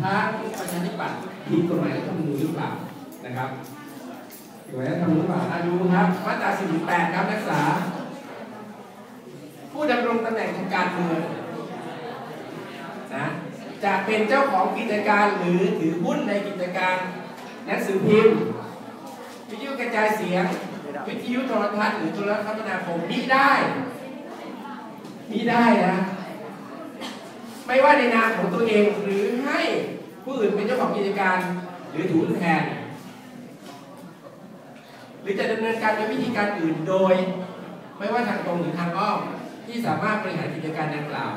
พรรคประชาธิปัตย์ผิดกฎหมายรัฐธรรมนูญหรือเปล่านะครับกฎหมายรัฐธรรมนูญหรือเปล่าอายุครับมาตรา48ครับนักศึกษา ผู้ดำรงตำแหน่งทางการเมืองนะจะเป็นเจ้าของกิจการหรือถือหุ้นในกิจการหนังสือพิมพ์ วิทยุกระจายเสียง วิทยุโทรทัศน์หรือโทรคมนาคมมิได้มิได้นะ ไม่ว่าในนามของตัวเองหรือ อื่นเป็นเจ้าของกิจการ หรือถือหุ้นแทน หรือจะดำเนินการโดยวิธีการอื่นโดย ไม่ว่าทางตรงหรือทางอ้อมที่สามารถบริหารกิจการดังกล่าว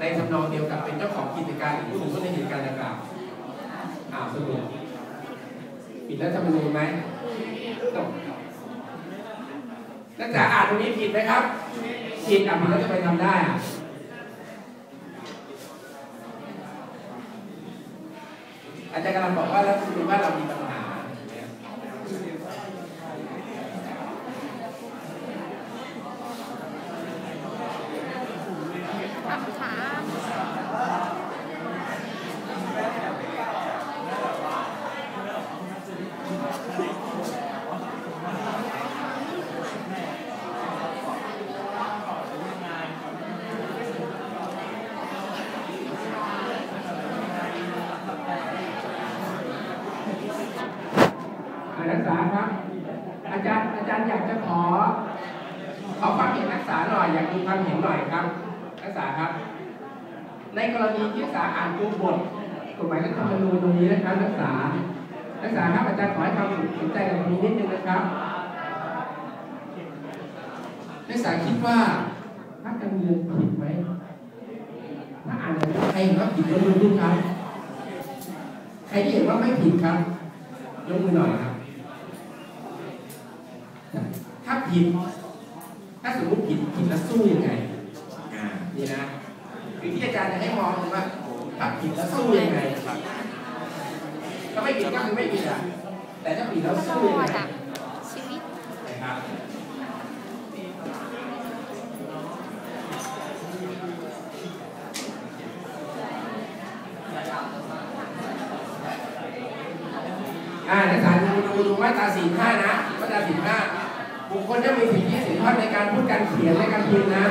ในทำนองเดียวกับเป็นเจ้าของกิจการหรือผู้ถือหุ้นในกิจการดังกล่าวอ้าวสรุปผิดแล้วจะมาดูญไหมต้องนักศึกษาอ่านตรงนี้ผิดไหมครับผิดอะผิดแล้วจะไปทำได้อะ อาจารย์กำลังบอกว่าแล้วคุณว่าเรามีปัญหาเนี่ย คำถาม อ่า นักศึกษาครับ อาจารย์อาจารย์อยากจะขอ ขอความเห็นนักศึกษาหน่อยอยากดูความเห็นหน่อยครับ นักศึกษาครับ ในกรณีที่นักศึกษาอ่านตัวบทกฎหมายรัฐธรรมนูญตรงนี้นะครับนักศึกษา นักศึกษาครับอาจารย์ขอให้ความสนใจกับตรงนี้นิดนึงนะครับ นักศึกษาคิดว่าพรรคการเมืองผิดไหมถ้าอ่านแบบนี้ใครเห็นว่าผิดยกมือขึ้นครับ ใครที่เห็นว่าไม่ผิดครับยกมือหน่อยครับ ถ้าผิด ถ้าสมมติผิดผิดแล้วสู้ยังไงนี่นะคือที่อาจารย์จะให้มองคือว่าถ้าผิดแล้วสู้ยังไงถ้าไม่ผิดก็คือไม่ผิดอะแต่ถ้าผิดแล้วสู้ยังไง จากชีวิต นะครับ อ่านักศึกษาดูดูดูมาตราสี่ห้านะ มาตราสี่ห้าบุคคลจะมีสิทธิเสรีภาพในการพูดการเขียนและการพิมพ์นะ